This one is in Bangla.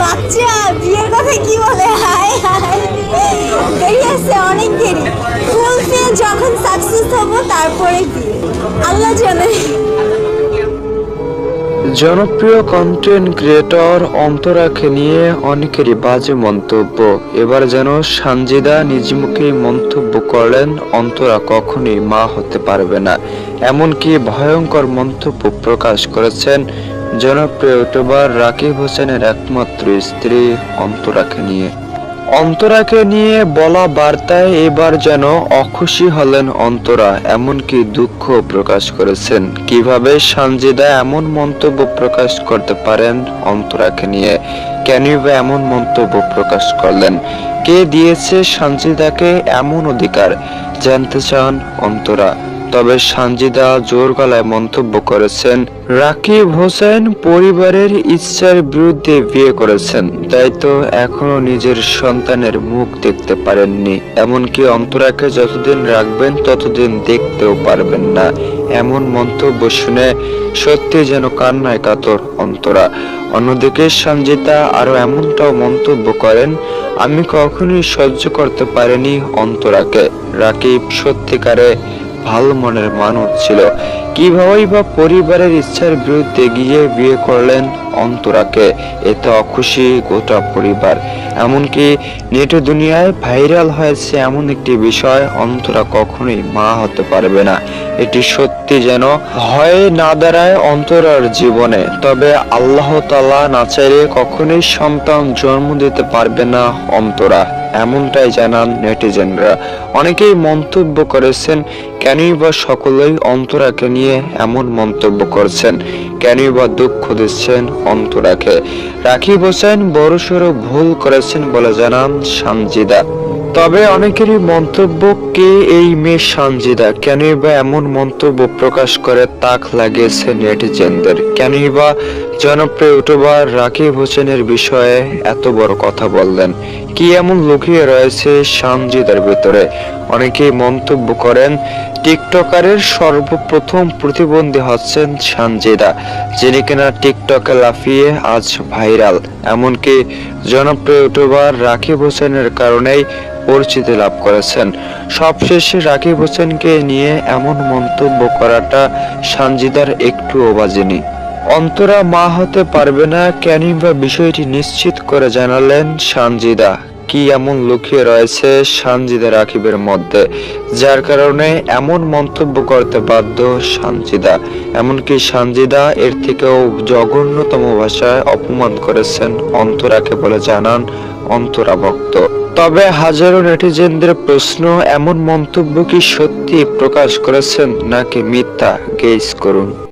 বাচ্চা, বিয়ের কথা কি বলে? আছে, অনেক দেরি। যখন সাকসেস হব, তারপরে আল্লাহ জানে। জনপ্রিয় কন্টেন্ট ক্রিয়েটর অন্তরাকে নিয়ে অনেকেরই বাজে মন্তব্য। এবার যেন সানজিদা নিজ মুখেই মন্তব্য করলেন, অন্তরা কখনোই মা হতে পারবে না। এমনকি ভয়ঙ্কর মন্তব্য প্রকাশ করেছেন জনপ্রিয় ইউটিউবার রাকিব হোসেনের একমাত্র স্ত্রী অন্তরাকে নিয়ে। অন্তরাকে নিয়ে বলা বার্তায় এবার যেন অখুশি হলেন অন্তরা, এমনকি দুঃখ প্রকাশ করেছেন। কীভাবে সানজিদা এমন মন্তব্য প্রকাশ করতে পারেন অন্তরাকে নিয়ে? কেনই বা এমন মন্তব্য প্রকাশ করলেন? কে দিয়েছে সানজিদাকে এমন অধিকার? জানতে চান অন্তরা। তবে সানজিদা জোর গলায় মন্তব্য করেছেন, রাকিব হোসেন পরিবারের ইচ্ছার বিরুদ্ধে বিয়ে করেছেন, তাই তো এখনও নিজের সন্তানের মুখ দেখতে পারেননি। এমনকি অন্তরাকে যতদিন রাখবেন, ততদিন দেখতেও পারবেন না। এমন মন্তব্য শুনে সত্যি যেন কান্নায় কাতর অন্তরা। অন্যদিকে সঞ্জিতা আরও এমনটাও মন্তব্য করেন, আমি কখনোই সহ্য করতে পারিনি অন্তরাকে। রাকিব সত্যিকারে ভালো মনের মানুষ ছিল। কিভাবেই বা পরিবারের ইচ্ছার বিরুদ্ধে গিয়ে বিয়ে করলেন অন্তরাকে এতে অখুশি গোটা পরিবার। এমনকি নেট দুনিয়ায় ভাইরাল হয়েছে এমন একটি বিষয় অন্তরা কখনোই মা হতে পারবে না। এটি সত্যি যেন ভয়ে না দাঁড়ায় অন্তরার জীবনে। তবে আল্লাহ তালা না চাইলে কখনোই সন্তান জন্ম দিতে পারবে না অন্তরা। এমনটাই জানান নেটিজেনরা। অনেকেই মন্তব্য করেছেন কেনই বা সকলেই অন্তরাকে নিয়ে এমন মন্তব্য করছেন? কেনই বা দুঃখ দিচ্ছেন অন্তরাকে? রাকিব হোসেন বড়সড় ভুল করেছেন বলে জানান সানজিদা। তবে অনেকেরই মন্তব্য, কে এই মেয়ে সানজিদা? কেনই বা এমন মন্তব্য প্রকাশ করে তাক লাগিয়েছে নেটিজেনদের? কেনই বা জনপ্রিয় ইউটিউবার রাকিব হোসেনের বিষয়ে এত বড় কথা বললেন? কি এমন লুকিয়ে রয়েছে সানজিদার ভিতরে? অনেকেই মন্তব্য করেন, টিকটকারের সর্বপ্রথম প্রতিবন্ধী হচ্ছেন সানজিদা, যিনি কিনা টিকটকে লাফিয়ে আজ ভাইরাল। এমনকি জনপ্রিয় ইউটিউবার রাকিব হোসেনের কারণেই পরিচিতি লাভ করেছেন। সবশেষে রাকিব হোসেনকে নিয়ে এমন মন্তব্য করাটা সানজিদার একটু বাজেনি অন্তরা মা হতে পারবে না কেনই বা বিষয়টি নিশ্চিত করে জানালেন সানজিদা। কি এমন লুকিয়ে রয়েছে সানজিদা রাকিবের মধ্যে, যার কারণে এমন মন্তব্য করতে বাধ্য সানজিদা। এমনকি সানজিদা এর থেকেও জঘন্যতম ভাষায় অপমান করেছেন অন্তরাকে বলে জানান অন্তরা ভক্ত। তবে হাজারো নেটিজেনদের প্রশ্ন এমন মন্তব্য কি সত্যি প্রকাশ করেছেন নাকি মিথ্যা? গেস করুন।